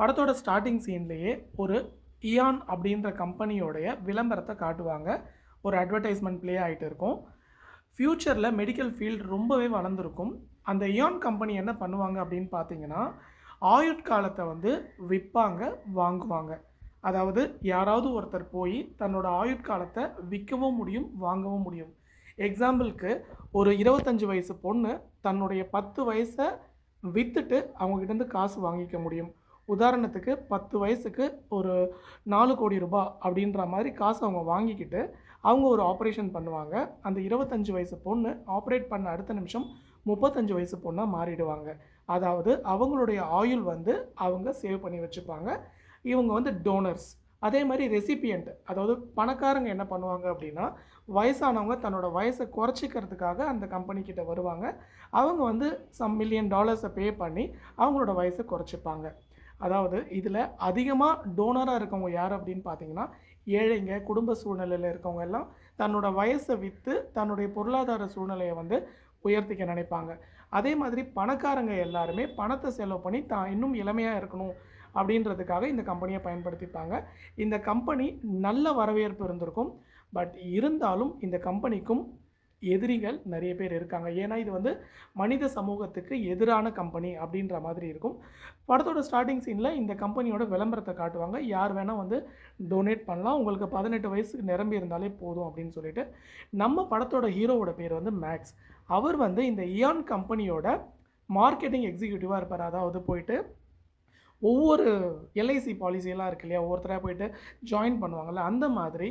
படத்தோட ஸ்டார்டிங் சீன்லேயே ஒரு இயான் அப்படின்ற கம்பெனியோடைய விளம்பரத்தை காட்டுவாங்க. ஒரு அட்வர்டைஸ்மெண்ட் ப்ளே ஆகிட்டு இருக்கும். ஃப்யூச்சரில் மெடிக்கல் ஃபீல்டு ரொம்பவே வளர்ந்துருக்கும். அந்த இயான் கம்பெனி என்ன பண்ணுவாங்க அப்படின்னு பார்த்தீங்கன்னா ஆயுட்காலத்தை வந்து விற்பாங்க வாங்குவாங்க. அதாவது யாராவது ஒருத்தர் போய் தன்னோட ஆயுட்காலத்தை விற்கவும் முடியும் வாங்கவும் முடியும். எக்ஸாம்பிளுக்கு ஒரு இருபத்தஞ்சி வயசு பொண்ணு தன்னுடைய பத்து வயசை விற்றுட்டு அவங்ககிட்டேருந்து காசு வாங்கிக்க முடியும். உதாரணத்துக்கு பத்து வயசுக்கு ஒரு நாலு கோடி ரூபாய் அப்படின்ற மாதிரி காசு அவங்க வாங்கிக்கிட்டு அவங்க ஒரு ஆப்ரேஷன் பண்ணுவாங்க. அந்த இருபத்தஞ்சு வயசு பொண்ணு ஆப்ரேட் பண்ண அடுத்த நிமிஷம் முப்பத்தஞ்சு வயசு பொண்ணாக மாறிடுவாங்க. அதாவது அவங்களுடைய ஆயுள் வந்து அவங்க சேவ் பண்ணி வச்சுப்பாங்க. இவங்க வந்து டோனர்ஸ் அதே மாதிரி ரெசிபியண்ட் அதாவது பணக்காரங்க என்ன பண்ணுவாங்க அப்படின்னா வயசானவங்க தன்னோட வயசை குறைச்சிக்கிறதுக்காக அந்த கம்பெனிக்கிட்ட வருவாங்க. அவங்க வந்து சம் மில்லியன் டாலர்ஸை பே பண்ணி அவங்களோட வயசை குறைச்சிப்பாங்க. அதாவது இதில் அதிகமாக டோனராக இருக்கவங்க யார் அப்படின்னு பார்த்தீங்கன்னா ஏழைங்க குடும்ப சூழ்நிலையில் இருக்கவங்க எல்லாம் தன்னோட வயசை விற்று தன்னுடைய பொருளாதார சூழ்நிலையை வந்து உயர்த்திக்க நினைப்பாங்க. அதே மாதிரி பணக்காரங்க எல்லாருமே பணத்தை செலவு பண்ணி தான் இன்னும் இளமையாக இருக்கணும் அப்படின்றதுக்காக இந்த கம்பெனியை பயன்படுத்திப்பாங்க. இந்த கம்பெனி நல்ல வரவேற்பு இருந்திருக்கும். பட் இருந்தாலும் இந்த கம்பெனிக்கும் எதிரிகள் நிறைய பேர் இருக்காங்க. ஏன்னா இது வந்து மனித சமூகத்துக்கு எதிரான கம்பெனி அப்படின்ற மாதிரி இருக்கும். படத்தோட ஸ்டார்டிங் சீனில் இந்த கம்பெனியோட விளம்பரத்தை காட்டுவாங்க. யார் வேணால் வந்து டொனேட் பண்ணலாம். உங்களுக்கு பதினெட்டு வயசுக்கு நிரம்பி இருந்தாலே போதும் அப்படின்னு சொல்லிட்டு நம்ம படத்தோட ஹீரோவோட பேர் வந்து மேக்ஸ் அவர் வந்து இந்த இயான் கம்பெனியோட மார்க்கெட்டிங் எக்ஸிக்யூட்டிவாக இருப்பார். அதாவது போயிட்டு ஒவ்வொரு எல்ஐசி பாலிசியெல்லாம் இருக்கு இல்லையா? ஒவ்வொருத்தராக போயிட்டு ஜாயின் பண்ணுவாங்கள்ல அந்த மாதிரி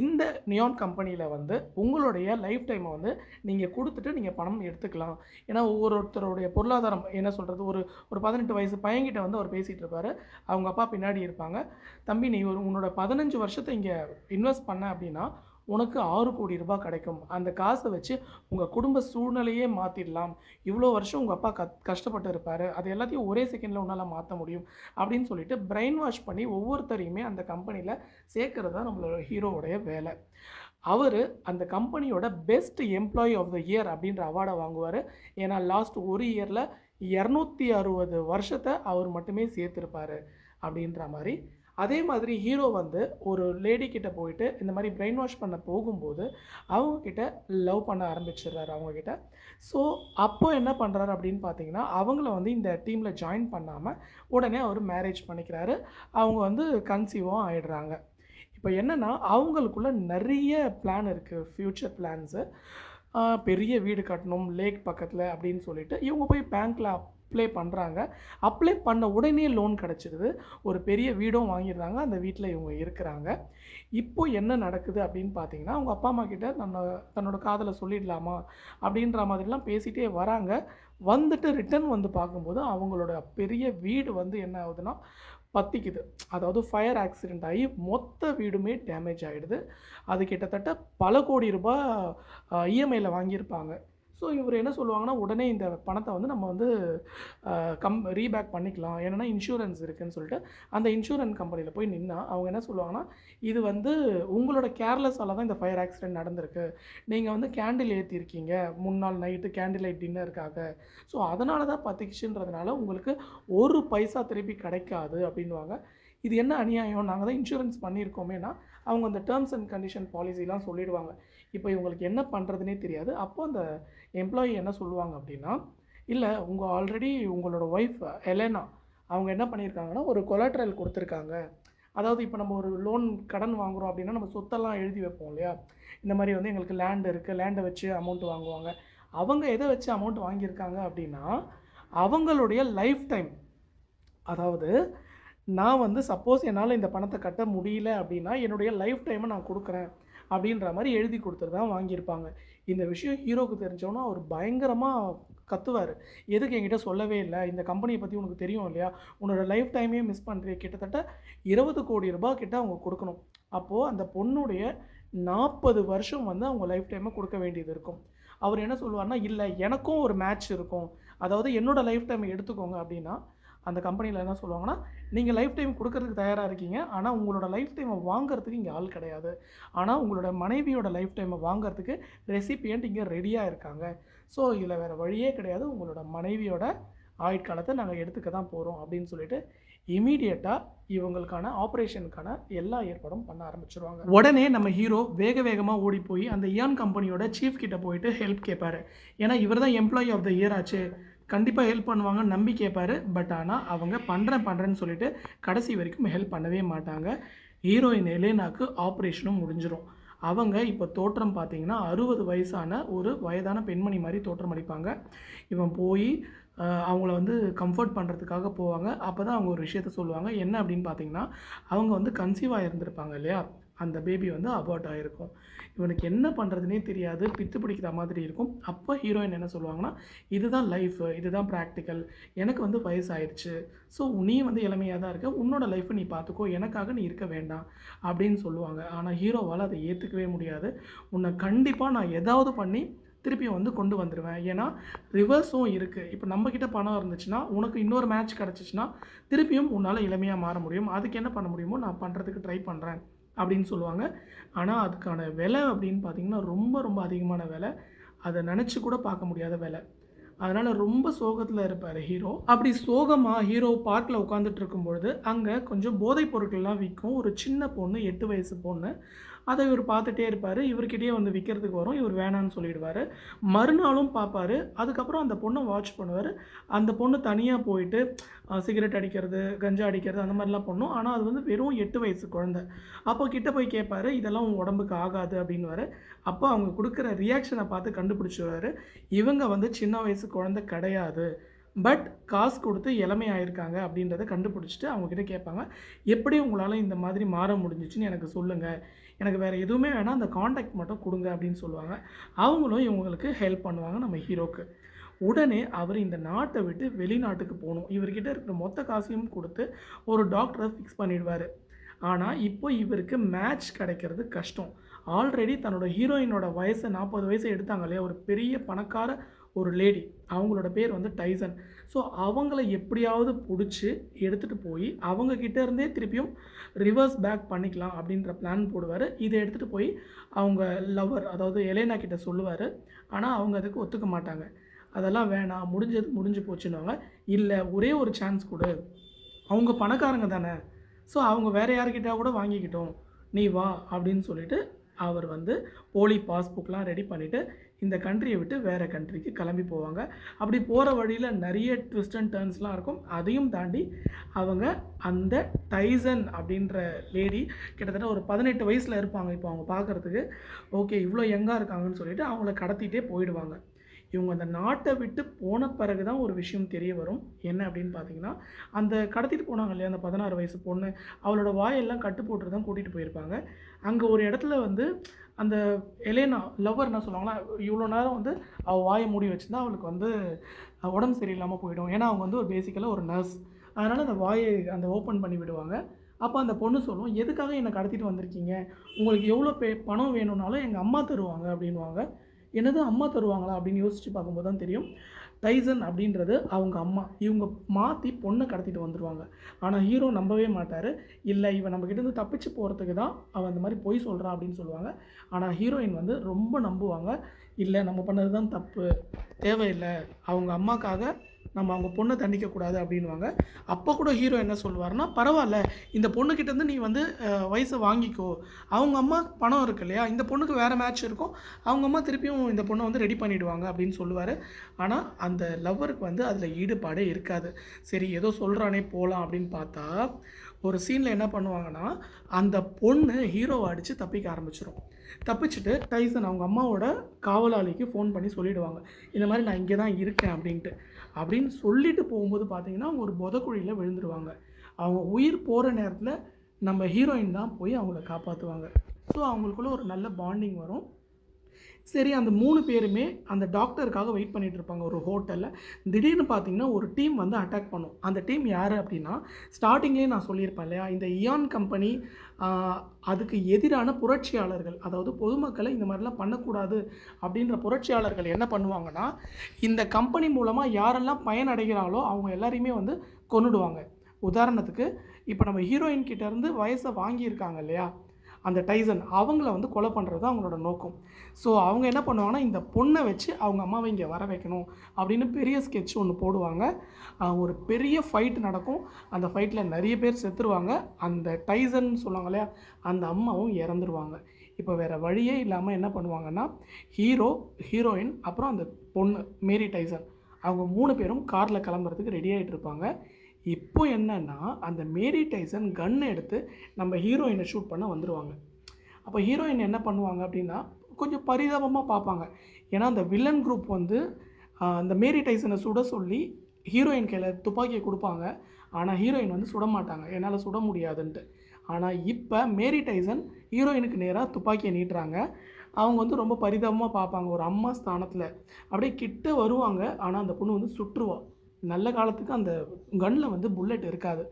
இந்த நியான் கம்பெனியில் வந்து உங்களுடைய லைஃப் டைமை வந்து நீங்கள் கொடுத்துட்டு நீங்கள் பணம் எடுத்துக்கலாம். ஏன்னா ஒவ்வொருத்தருடைய பொருளாதாரம் என்ன சொல்கிறது ஒரு ஒரு பதினெட்டு வயசு பையன்கிட்ட வந்து அவர் பேசிகிட்டு இருப்பார். அவங்க அப்பா பின்னாடி இருப்பாங்க. தம்பி நீ ஒரு உன்னோட பதினஞ்சு வருஷத்தை இங்கே இன்வெஸ்ட் பண்ண அப்படின்னா உனக்கு ஆறு கோடி ரூபாய் கிடைக்கும். அந்த காசை வச்சு உங்கள் குடும்ப சூழ்நிலையே மாற்றிடலாம் இவ்வளோ வருஷம் உங்கள் அப்பா கத் கஷ்டப்பட்டு இருப்பார். அது எல்லாத்தையும் ஒரே செகண்டில் உன்னால் மாற்ற முடியும். அப்படின்னு சொல்லிட்டு பிரெயின் வாஷ் பண்ணி ஒவ்வொருத்தரையுமே அந்த கம்பெனியில் சேர்க்கறது தான் நம்மளோட ஹீரோவுடைய வேலை. அவர் அந்த கம்பெனியோட best employee of the year அப்படின்ற அவார்டை வாங்குவார். ஏன்னா லாஸ்ட் ஒரு இயரில் இரநூத்தி அறுபது வருஷத்தை அவர் மட்டுமே சேர்த்துருப்பார். அப்படின்ற மாதிரி அதே மாதிரி ஹீரோ வந்து ஒரு லேடி கிட்ட போயிட்டு இந்த மாதிரி பிரெயின் வாஷ் பண்ண போகும்போது அவங்கக்கிட்ட லவ் பண்ண ஆரம்பிச்சிடுறாரு அவங்கக்கிட்ட ஸோ அப்போ என்ன பண்ணுறாரு அப்படின்னு பார்த்தீங்கன்னா அவங்கள வந்து இந்த டீமில் ஜாயின் பண்ணாமல் உடனே அவர் மேரேஜ் பண்ணிக்கிறாரு. அவங்க வந்து கன்சீவும் ஆயிடுறாங்க. இப்போ என்னென்னா அவங்களுக்குள்ள நிறைய பிளான் இருக்குது ஃப்யூச்சர் பிளான்ஸு பெரிய வீடு கட்டணும் லேக் பக்கத்தில் அப்படின்னு சொல்லிட்டு இவங்க போய் பேங்க்கில் அப்ளை பண்ணுறாங்க அப்ளை பண்ண உடனே லோன் கிடச்சிடுது ஒரு பெரிய வீடும் வாங்கிடுறாங்க. அந்த வீட்டில் இவங்க இருக்கிறாங்க. இப்போ என்ன நடக்குது அப்படின்னு பார்த்தீங்கன்னா அவங்க அப்பா அம்மா கிட்ட நம்ம தன்னோட காதலை சொல்லிடலாமா அப்படின்ற மாதிரிலாம் பேசிகிட்டே வராங்க. வந்துட்டு ரிட்டர்ன் வந்து பார்க்கும்போது அவங்களோட பெரிய வீடு வந்து என்ன ஆகுதுன்னா பற்றிக்குது அதாவது ஃபயர் ஆக்சிடெண்ட் ஆகி மொத்த வீடுமே டேமேஜ் ஆகிடுது அது கிட்டத்தட்ட பல கோடி ரூபாய் இஎம்ஐயில் வாங்கியிருப்பாங்க. ஸோ இவர் என்ன சொல்லுவாங்கன்னா உடனே இந்த பணத்தை வந்து நம்ம வந்து கம் ரீபேக் பண்ணிக்கலாம். ஏன்னா இன்சூரன்ஸ் இருக்குதுன்னு சொல்லிட்டு அந்த இன்சூரன்ஸ் கம்பெனியில் போய் நின்னா அவங்க என்ன சொல்லுவாங்கன்னா இது வந்து உங்களோட கேர்லெஸ்ஸால் தான் இந்த ஃபயர் ஆக்சிடென்ட் நடந்திருக்கு. நீங்கள் வந்து கேண்டில் ஏற்றிருக்கீங்க முன்னாள் நைட்டு கேண்டில் லைட் டின்னருக்காக ஸோ அதனால தான் பத்துக்கிச்சுன்றதுனால உங்களுக்கு ஒரு பைசா திருப்பி கிடைக்காது அப்படின்வாங்க இது என்ன அநியாயம்? நாங்கள் தான் இன்சூரன்ஸ் பண்ணியிருக்கோமேனா அவங்க அந்த டேர்ம்ஸ் அண்ட் கண்டிஷன் பாலிசிலாம் சொல்லிடுவாங்க. இப்போ இவங்களுக்கு என்ன பண்ணுறதுனே தெரியாது. அப்போ அந்த எம்ப்ளாயி என்ன சொல்லுவாங்க அப்படின்னா இல்லை உங்கள் ஆல்ரெடி உங்களோட ஒய்ஃப் எலேனா அவங்க என்ன பண்ணியிருக்காங்கன்னா ஒரு கொலாட்ரல் கொடுத்துருக்காங்க. அதாவது இப்போ நம்ம ஒரு லோன் கடன் வாங்குகிறோம் அப்படின்னா நம்ம சொத்தெல்லாம் எழுதி வைப்போம் இல்லையா? இந்த மாதிரி வந்து எங்களுக்கு லேண்ட் இருக்குது லேண்டை வச்சு அமௌண்ட் வாங்குவாங்க. அவங்க எதை வச்சு அமௌண்ட் வாங்கியிருக்காங்க அப்படின்னா அவங்களுடைய லைஃப் டைம் அதாவது நான் வந்து சப்போஸ் என்னால் இந்த பணத்தை கட்ட முடியல அப்படின்னா என்னுடைய லைஃப் டைமை நான் கொடுக்குறேன் அப்படின்ற மாதிரி எழுதி கொடுத்துட்டு தான் வாங்கியிருப்பாங்க. இந்த விஷயம் ஹீரோக்கு தெரிஞ்சோன்னா அவர் பயங்கரமாக கத்துவார். எதுக்கு என்கிட்ட சொல்லவே இல்லை? இந்த கம்பெனியை பற்றி உனக்கு தெரியும் இல்லையா? உன்னோட லைஃப் டைமே மிஸ் பண்ணுறிய கிட்டத்தட்ட இருபது கோடி ரூபாய் கிட்ட அவங்க கொடுக்கணும். அப்போது அந்த பொண்ணுடைய நாற்பது வருஷம் வந்து அவங்க லைஃப் டைமை கொடுக்க வேண்டியது இருக்கும். அவர் என்ன சொல்லுவார்னா இல்லை எனக்கும் ஒரு மேட்ச் இருக்கும். அதாவது என்னோடய லைஃப் டைமை எடுத்துக்கோங்க அப்படின்னா அந்த கம்பெனியில் என்ன சொல்லுவாங்கன்னா நீங்கள் லைஃப் டைம் கொடுக்கறதுக்கு தயாராக இருக்கீங்க. ஆனால் உங்களோட லைஃப் டைமை வாங்குறதுக்கு இங்கே ஆள் கிடையாது. ஆனால் உங்களோட மனைவியோட லைஃப் டைமை வாங்குறதுக்கு ரெசிபியன்ட் இங்கே ரெடியாக இருக்காங்க. ஸோ இதில் வேறு வழியே கிடையாது. உங்களோட மனைவியோட ஆயுட்காலத்தை நாங்கள் எடுத்துக்க தான் போகிறோம் அப்படின்னு சொல்லிட்டு இமீடியட்டாக இவங்களுக்கான ஆப்ரேஷனுக்கான எல்லா ஏற்பாடும் பண்ண ஆரம்பிச்சிருவாங்க. உடனே நம்ம ஹீரோ வேக வேகமாக ஓடி போய் அந்த இயான் கம்பெனியோட சீஃப் கிட்ட போயிட்டு ஹெல்ப் கேட்பாரு ஏன்னா இவர் தான் எம்ப்ளாயி ஆஃப் த இயர் ஆச்சு. கண்டிப்பாக ஹெல்ப் பண்ணுவாங்கன்னு நம்பி கேட்பாரு பட் ஆனால் அவங்க பண்ணுறேன் பண்ணுறேன்னு சொல்லிட்டு கடைசி வரைக்கும் ஹெல்ப் பண்ணவே மாட்டாங்க. ஹீரோயின் எலேனாக்கு ஆப்ரேஷனும் முடிஞ்சிடும் அவங்க இப்போ தோற்றம் பார்த்தீங்கன்னா அறுபது வயசான ஒரு வயதான பெண்மணி மாதிரி தோற்றம் அளிப்பாங்க. இவன் போய் அவங்கள வந்து கம்ஃபர்ட் பண்ணுறதுக்காக போவாங்க. அப்போ தான் அவங்க ஒரு விஷயத்த சொல்லுவாங்க. என்ன அப்படின்னு பார்த்தீங்கன்னா அவங்க வந்து கன்சீவாக இருந்திருப்பாங்க இல்லையா? அந்த பேபி வந்து அபார்ட் ஆகிருக்கும் இவனுக்கு என்ன பண்ணுறதுனே தெரியாது. பித்து பிடிக்கிற மாதிரி இருக்கும். அப்போ ஹீரோயின் என்ன சொல்லுவாங்கன்னா இதுதான் லைஃப் இதுதான் ப்ராக்டிக்கல் எனக்கு வந்து வயசாயிடுச்சு. ஸோ நீ வந்து இளமையாக தான் இருக்க. உன்னோட லைஃப்பை நீ பார்த்துக்கோ எனக்காக நீ இருக்க வேண்டாம். அப்படின்னு சொல்லுவாங்க. ஆனால் ஹீரோவால் அதை ஏற்றுக்கவே முடியாது. உன்னை கண்டிப்பாக நான் ஏதாவது பண்ணி திருப்பி வந்து கொண்டு வந்துடுவேன் ஏன்னா ரிவர்ஸும் இருக்குது இப்போ நம்மக்கிட்ட பணம் இருந்துச்சுன்னா உனக்கு இன்னொரு மேட்ச் கிடச்சிச்சின்னா திருப்பியும் உன்னால் இளமையாக மாற முடியும். அதுக்கு என்ன பண்ண முடியுமோ நான் பண்ணுறதுக்கு ட்ரை பண்ணுறேன் அப்படின்னு சொல்லுவாங்க. ஆனால் அதுக்கான விலை அப்படின்னு பார்த்தீங்கன்னா ரொம்ப ரொம்ப அதிகமான விலை. அதை நினச்சி கூட பார்க்க முடியாத விலை. அதனால் ரொம்ப சோகத்தில் இருப்பார் ஹீரோ அப்படி சோகமாக ஹீரோ பார்க்கில் உட்காந்துட்டு இருக்கும்பொழுது அங்கே கொஞ்சம் போதைப் பொருட்கள்லாம் விற்கும் ஒரு சின்ன பொண்ணு எட்டு வயசு பொண்ணு. அதை இவர் பார்த்துட்டே இருப்பார். இவர்கிட்டயே வந்து விற்கிறதுக்கு வரும். இவர் வேணான்னு சொல்லிடுவார். மறுநாளும் பார்ப்பாரு. அதுக்கப்புறம் அந்த பொண்ணை வாட்ச் பண்ணுவார். அந்த பொண்ணு தனியாக போயிட்டு சிகரெட் அடிக்கிறது கஞ்சா அடிக்கிறது அந்த மாதிரிலாம் பண்ணும். ஆனால் அது வந்து வெறும் எட்டு வயசு குழந்தை. அப்போ கிட்ட போய் கேட்பாரு இதெல்லாம் உங்கள் உடம்புக்கு ஆகாது அப்படின்னுவாரு. அப்போ அவங்க கொடுக்குற ரியாக்ஷனை பார்த்து கண்டுபிடிச்சிடுவாரு இவங்க வந்து சின்ன வயசு குழந்தை கிடையாது. பட் காசு கொடுத்து இளமை ஆயிருக்காங்க அப்படின்றத கண்டுபிடிச்சிட்டு அவங்கக்கிட்ட கேட்பாங்க. எப்படி உங்களால் இந்த மாதிரி மாற முடிஞ்சிச்சுன்னு எனக்கு சொல்லுங்கள் எனக்கு வேறு எதுவுமே வேணால் அந்த காண்டாக்ட் மட்டும் கொடுங்க அப்படின்னு சொல்லுவாங்க. அவங்களும் இவங்களுக்கு ஹெல்ப் பண்ணுவாங்க நம்ம ஹீரோக்கு. உடனே அவர் இந்த நாட்டை விட்டு வெளிநாட்டுக்கு போகணும். இவர்கிட்ட இருக்கிற மொத்த காசையும் கொடுத்து ஒரு டாக்டரை ஃபிக்ஸ் பண்ணிடுவார். ஆனால் இப்போ இவருக்கு மேட்ச் கிடைக்கிறது கஷ்டம். ஆல்ரெடி தன்னோட ஹீரோயினோட வயசை நாற்பது வயசை எடுத்தாங்க இல்லையா? ஒரு பெரிய பணக்கார ஒரு லேடி அவங்களோட பேர் வந்து டைசன். ஸோ அவங்கள எப்படியாவது பிடிச்சி எடுத்துகிட்டு போய் அவங்கக்கிட்ட இருந்தே திருப்பியும் ரிவர்ஸ் பேக் பண்ணிக்கலாம் அப்படின்ற பிளான் போடுவார். இதை எடுத்துகிட்டு போய் அவங்க லவர் அதாவது எலேனா கிட்ட சொல்லுவார். ஆனால் அவங்க அதுக்கு ஒத்துக்க மாட்டாங்க. அதெல்லாம் வேணாம் முடிஞ்சது முடிஞ்சு போச்சுன்னுவாங்க இல்லை ஒரே ஒரு சான்ஸ் கொடு. அவங்க பணக்காரங்க தானே. ஸோ அவங்க வேறு யார்கிட்ட கூட வாங்கிக்கிட்டோம். நீ வா அப்படின்னு சொல்லிட்டு அவர் வந்து போலி பாஸ்புக்லாம் ரெடி பண்ணிவிட்டு இந்த கண்ட்ரியை விட்டு வேறு கண்ட்ரிக்கு கிளம்பி போவாங்க. அப்படி போகிற வழியில் நிறைய ட்விஸ்ட் அண்ட் டர்ன்ஸ்லாம் இருக்கும். அதையும் தாண்டி அவங்க அந்த டைசன் அப்படின்ற லேடி கிட்டத்தட்ட ஒரு பதினெட்டு வயசில் இருப்பாங்க இப்போ அவங்க பார்க்குறதுக்கு. ஓகே இவ்வளோ எங்காக இருக்காங்கன்னு சொல்லிட்டு அவங்கள கடத்திட்டே போயிடுவாங்க. இவங்க அந்த நாட்டை விட்டு போன பிறகு தான் ஒரு விஷயம் தெரிய வரும். என்ன அப்படின்னு பார்த்தீங்கன்னா அந்த கடத்திட்டு போனாங்க இல்லையா அந்த பதினாறு வயசு பொண்ணு அவளோட வாயெல்லாம் கட்டு போட்டு தான் கூட்டிகிட்டு போயிருப்பாங்க. அங்கே ஒரு இடத்துல வந்து அந்த எலேனா லவ்வர் என்ன சொல்லுவாங்கன்னா இவ்வளோ நேரம் வந்து அவள் வாயை மூடி வச்சுருந்தா அவளுக்கு வந்து உடம்பு சரியில்லாமல் போயிடும். ஏன்னா அவங்க வந்து ஒரு பேசிக்கலாக ஒரு நர்ஸ் அதனால் அந்த வாயை அந்த ஓப்பன் பண்ணி விடுவாங்க. அப்போ அந்த பொண்ணு சொல்லும் எதுக்காக என்னை கடத்திட்டு வந்திருக்கீங்க? உங்களுக்கு எவ்வளோ பே பணம் வேணும்னாலும் எங்கள் அம்மா தருவாங்க அப்படின்வாங்க என்னது அம்மா தருவாங்களா அப்படின்னு யோசித்து பார்க்கும்போது தான் தெரியும். டைசன் அப்படின்றது அவங்க அம்மா. இவங்க மாற்றி பொண்ணை கடத்திட்டு வந்துடுவாங்க ஆனால் ஹீரோ நம்பவே மாட்டார். இல்லை இவன் நம்மக்கிட்டேருந்து தப்பிச்சு போகிறதுக்கு தான் அவன் அந்த மாதிரி பொய் சொல்கிறான் அப்படின்னு சொல்லுவாங்க. ஆனால் ஹீரோயின் வந்து ரொம்ப நம்புவாங்க. இல்லை நம்ம பண்ணது தான் தப்பு. தேவையில்லை. அவங்க அம்மாக்காக நம்ம அவங்க பொண்ணை தண்டிக்கக்கூடாது அப்படின்வாங்க அப்போ கூட ஹீரோ என்ன சொல்லுவார்னா பரவாயில்ல இந்த பொண்ணுக்கிட்ட இருந்து நீ வந்து வயசை வாங்கிக்கோ. அவங்க அம்மா பணம் இருக்கு இல்லையா இந்த பொண்ணுக்கு வேறு மேட்ச் இருக்கும் அவங்க அம்மா திருப்பியும் இந்த பொண்ணை வந்து ரெடி பண்ணிடுவாங்க அப்படின்னு சொல்லுவார். ஆனால் அந்த லவ்வருக்கு வந்து அதில் ஈடுபாடே இருக்காது. சரி ஏதோ சொல்கிறானே போகலாம் அப்படின்னு பார்த்தா ஒரு சீனில் என்ன பண்ணுவாங்கன்னா அந்த பொண்ணு ஹீரோவை அடித்து தப்பிக்க ஆரம்பிச்சிடும் தப்பிச்சுட்டு டைசன் அவங்க அம்மாவோட காவலாளிக்கு ஃபோன் பண்ணி சொல்லிவிடுவாங்க இந்த மாதிரி நான் இங்கே தான் இருக்கேன் அப்படின்ட்டு. அப்படின்னு சொல்லிட்டு போகும்போது பார்த்தீங்கன்னா அவங்க ஒரு புதக்குழியில் விழுந்துருவாங்க. அவங்க உயிர் போகிற நேரத்தில் நம்ம ஹீரோயின் தான் போய் அவங்கள காப்பாற்றுவாங்க ஸோ அவங்களுக்குள்ள ஒரு நல்ல பாண்டிங் வரும். சரி அந்த மூணு பேருமே அந்த டாக்டருக்காக வெயிட் பண்ணிட்டு இருப்பாங்க ஒரு ஹோட்டலில். திடீர்னு பார்த்தீங்கன்னா ஒரு டீம் வந்து அட்டாக் பண்ணும். அந்த டீம் யார் அப்படின்னா ஸ்டார்டிங்லேயே நான் சொல்லியிருப்பேன் இல்லையா இந்த இயான் கம்பெனி அதுக்கு எதிரான புரட்சியாளர்கள் அதாவது பொதுமக்களை இந்த மாதிரிலாம் பண்ணக்கூடாது அப்படின்ற புரட்சியாளர்கள் என்ன பண்ணுவாங்கன்னா இந்த கம்பெனி மூலமாக யாரெல்லாம் பயனடைகிறாங்களோ அவங்க எல்லாரையுமே வந்து கொன்னுடுவாங்க. உதாரணத்துக்கு இப்போ நம்ம ஹீரோயின் கிட்டேருந்து வயசை வாங்கியிருக்காங்க இல்லையா அந்த டைசன் அவங்கள வந்து கொலை பண்ணுறது தான் அவங்களோட நோக்கம். ஸோ அவங்க என்ன பண்ணுவாங்கன்னா இந்த பொண்ணை வச்சு அவங்க அம்மாவை இங்கே வர வைக்கணும் அப்படின்னு பெரிய ஸ்கெட்ச் ஒன்று போடுவாங்க. ஒரு பெரிய ஃபைட் நடக்கும். அந்த ஃபைட்டில் நிறைய பேர் செத்துருவாங்க. அந்த டைசன் சொல்லுவாங்க இல்லையா அந்த அம்மாவும் இறந்துருவாங்க. இப்போ வேறு வழியே இல்லாமல் என்ன பண்ணுவாங்கன்னா ஹீரோ ஹீரோயின் அப்புறம் அந்த பொண்ணு மேரி டைசன். அவங்க மூணு பேரும் காரில் கிளம்புறதுக்கு ரெடி ஆகிட்டு இருப்பாங்க இப்போ என்னன்னா அந்த மேரி டைசன் கன் எடுத்து நம்ம ஹீரோயினை ஷூட் பண்ண வந்துடுவாங்க அப்போ ஹீரோயின் என்ன பண்ணுவாங்க அப்படின்னா கொஞ்சம் பரிதாபமாக பார்ப்பாங்க. ஏன்னா அந்த வில்லன் குரூப் வந்து அந்த மேரி டைசனை சுட சொல்லி ஹீரோயின் கையில் துப்பாக்கியை கொடுப்பாங்க. ஆனால் ஹீரோயின் வந்து சுட மாட்டாங்க. என்னால் சுட முடியாதுன்ட்டு. ஆனால் இப்போ மேரி டைசன் ஹீரோயினுக்கு நேராக துப்பாக்கியை நீட்டுறாங்க. அவங்க வந்து ரொம்ப பரிதாபமாக பார்ப்பாங்க. ஒரு அம்மா ஸ்தானத்தில். அப்படியே கிட்ட வருவாங்க. ஆனால் அந்த பொண்ணு வந்து சுற்றுவாள் நல்ல காலத்துக்கு அந்த கன்னில் வந்து புல்லட் இருக்காது.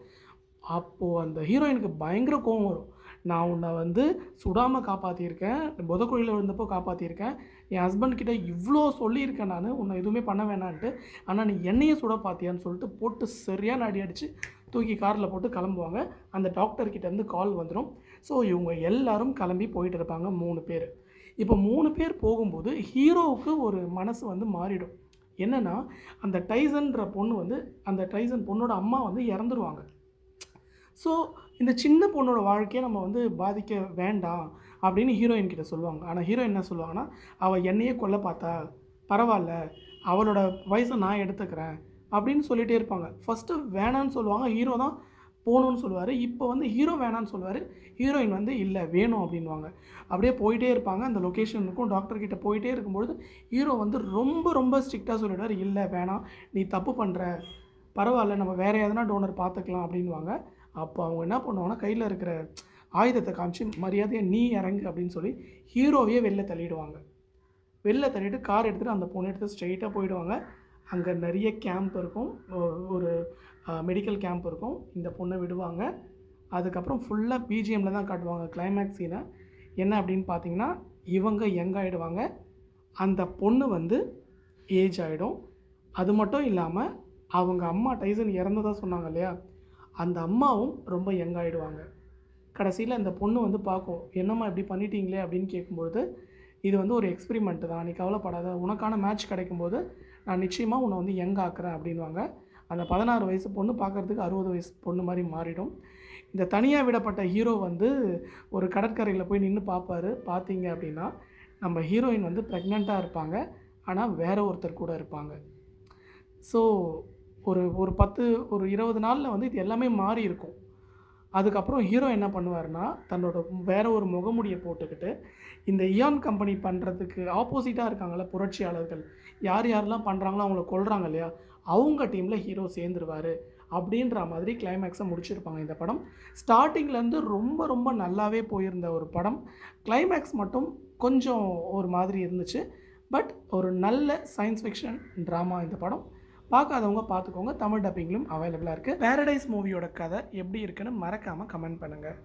அப்போது அந்த ஹீரோயினுக்கு பயங்கர கோவம் வரும். நான் உன்னை வந்து சுடாமல் காப்பாற்றியிருக்கேன் புதக்குழியில் விழுந்தப்போ காப்பாற்றியிருக்கேன் என் ஹஸ்பண்ட் கிட்டே இவ்வளோ சொல்லியிருக்கேன் நான். உன்னை எதுவுமே பண்ண வேணான்ட்டு. ஆனால் நீ என்னையே சுட பார்த்தியான்னு சொல்லிட்டு போட்டு சரியான அடி அடித்து தூக்கி காரில் போட்டு கிளம்புவாங்க. அந்த டாக்டர்கிட்டேருந்து கால் வந்துடும் ஸோ இவங்க எல்லாரும் கிளம்பி போயிட்டு இருப்பாங்க மூணு பேர். இப்போ மூணு பேர் போகும்போது ஹீரோவுக்கு ஒரு மனசு வந்து மாறிடும். என்னென்னா அந்த டைசன்ற பொண்ணு வந்து அந்த டைசன் பொண்ணோட அம்மா வந்து இறந்துருவாங்க. ஸோ இந்த சின்ன பொண்ணோட வாழ்க்கையை நம்ம வந்து பாதிக்க வேண்டாம் அப்படின்னு ஹீரோயின் கிட்ட சொல்லுவாங்க. ஆனால் ஹீரோயின் என்ன சொல்லுவாங்கன்னா அவள் என்னையே கொல்ல பார்த்தா பரவாயில்ல அவளோட வயசை நான் எடுத்துக்கிறேன் அப்படின்னு சொல்லிகிட்டே இருப்பாங்க. ஃபஸ்ட்டு வேணான்னு சொல்லுவாங்க. ஹீரோ தான் போகணும்னு சொல்லுவார். இப்போ வந்து ஹீரோ வேணான்னு சொல்லுவார். ஹீரோயின் வந்து இல்லை வேணும் அப்படின்வாங்க அப்படியே போயிட்டே இருப்பாங்க. அந்த லொக்கேஷனுக்கும் டாக்டர்கிட்ட போயிட்டே இருக்கும்பொழுது ஹீரோ வந்து ரொம்ப ரொம்ப ஸ்ட்ரிக்டாக சொல்லிடுவார். இல்லை வேணாம். நீ தப்பு பண்ணுற பரவாயில்ல நம்ம வேறு எதனா டோனர் பார்த்துக்கலாம் அப்படின்வாங்க அப்போ அவங்க என்ன பண்ணுவாங்கன்னா கையில் இருக்கிற ஆயுதத்தை காமிச்சு மரியாதையை நீ இறங்கு அப்படின்னு சொல்லி ஹீரோவையே வெளில தள்ளிடுவாங்க. வெளில தள்ளிட்டு கார் எடுத்துகிட்டு அந்த பொண்ணு எடுத்து ஸ்ட்ரெயிட்டாக போயிடுவாங்க. அங்கே நிறைய கேம்ப் இருக்கும். ஒரு மெடிக்கல் கேம்ப் இருக்கும். இந்த பொண்ணை விடுவாங்க. அதுக்கப்புறம் ஃபுல்லாக பிஜிஎம்மில் தான் காட்டுவாங்க. கிளைமேக்ஸ் சீனை என்ன அப்படின்னு பார்த்தீங்கன்னா இவங்க யங் ஆகிடுவாங்க அந்த பொண்ணு வந்து ஏஜ் ஆகிடும் அது மட்டும் இல்லாமல் அவங்க அம்மா டைசன் இறந்ததாக சொன்னாங்க இல்லையா? அந்த அம்மாவும் ரொம்ப யங் ஆகிடுவாங்க கடைசியில் அந்த பொண்ணு வந்து பார்க்கும் என்னம்மா இப்படி பண்ணிட்டீங்களே? அப்படின்னு கேட்கும்பொழுது இது வந்து ஒரு எக்ஸ்பிரிமெண்ட்டு தான். நீ கவலைப்படாத. உனக்கான மேட்ச் கிடைக்கும்போது நான் நிச்சயமாக உன்னை வந்து யங் ஆக்குறேன் அப்படின்வாங்க அந்த பதினாறு வயசு பொண்ணு பார்க்குறதுக்கு அறுபது வயசு பொண்ணு மாதிரி மாறிடும். இந்த தனியாக விடப்பட்ட ஹீரோ வந்து ஒரு கடற்கரையில் போய் நின்று பார்ப்பாரு. பார்த்தீங்க அப்படின்னா நம்ம ஹீரோயின் வந்து ப்ரெக்னெண்ட்டாக இருப்பாங்க. ஆனால் வேற ஒருத்தர் கூட இருப்பாங்க. ஸோ ஒரு ஒரு பத்து ஒரு இருபது நாளில் வந்து இது எல்லாமே மாறி இருக்கும். அதுக்கப்புறம் ஹீரோ என்ன பண்ணுவாருன்னா தன்னோட வேற ஒரு முகமுடியை போட்டுக்கிட்டு இந்த இயான் கம்பெனி பண்ணுறதுக்கு ஆப்போசிட்டாக இருக்காங்கல்ல புரட்சியாளர்கள். யார் யாரெல்லாம் பண்ணுறாங்களோ அவங்கள கொள்கிறாங்க இல்லையா? அவங்க டீமில் ஹீரோ சேர்ந்துருவார். அப்படின்ற மாதிரி கிளைமேக்ஸை முடிச்சிருப்பாங்க இந்த படம். ஸ்டார்டிங்லேருந்து ரொம்ப ரொம்ப நல்லாவே போயிருந்த ஒரு படம். கிளைமேக்ஸ் மட்டும் கொஞ்சம் ஒரு மாதிரி இருந்துச்சு. பட் ஒரு நல்ல சயின்ஸ் ஃபிக்ஷன் ட்ராமா இந்த படம். பார்க்காதவங்க பார்த்துக்கோங்க. தமிழ் டப்பிங்லும் அவைலபிளாக இருக்குது பேரடைஸ் மூவியோட கதை எப்படி இருக்குன்னு மறக்காமல் கமெண்ட் பண்ணுங்கள்